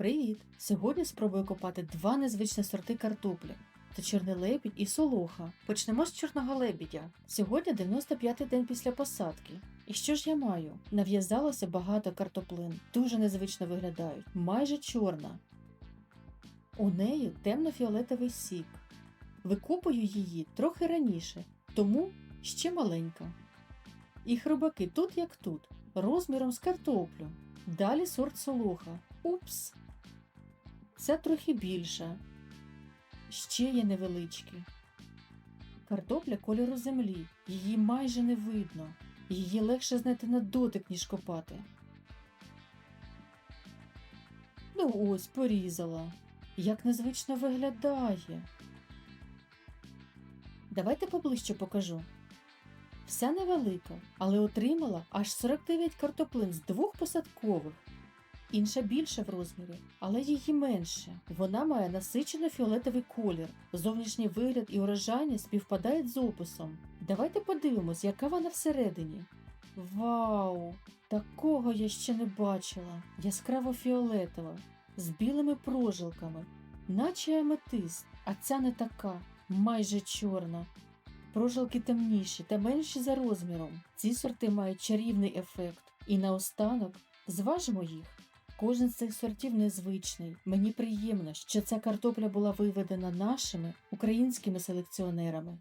Привіт! Сьогодні спробую копати два незвичні сорти картоплі. Це чорний лебідь і солоха. Почнемо з чорного лебідя. Сьогодні 95-й день після посадки. І що ж я маю? Нав'язалося багато картоплин, дуже незвично виглядають, майже чорна. У неї темно-фіолетовий сік. Викопую її трохи раніше, тому ще маленька. І хробаки тут як тут, розміром з картоплю. Далі сорт солоха. Упс. Це трохи більша. Ще є невеличкі. Картопля кольору землі. Її майже не видно. Її легше знайти на дотик, ніж копати. Ну ось, порізала. Як незвично виглядає. Давайте поближче покажу. Вся невелика, але отримала аж 49 картоплин з двох посадкових. Інша більша в розмірі, але її менше. Вона має насичено фіолетовий колір. Зовнішній вигляд і урожайність співпадають з описом. Давайте подивимось, яка вона всередині. Вау! Такого я ще не бачила. Яскраво фіолетова, з білими прожилками, наче аметист, а ця не така, майже чорна. Прожилки темніші та менші за розміром. Ці сорти мають чарівний ефект. І наостанок зважимо їх. Кожен з цих сортів незвичний. Мені приємно, що ця картопля була виведена нашими українськими селекціонерами.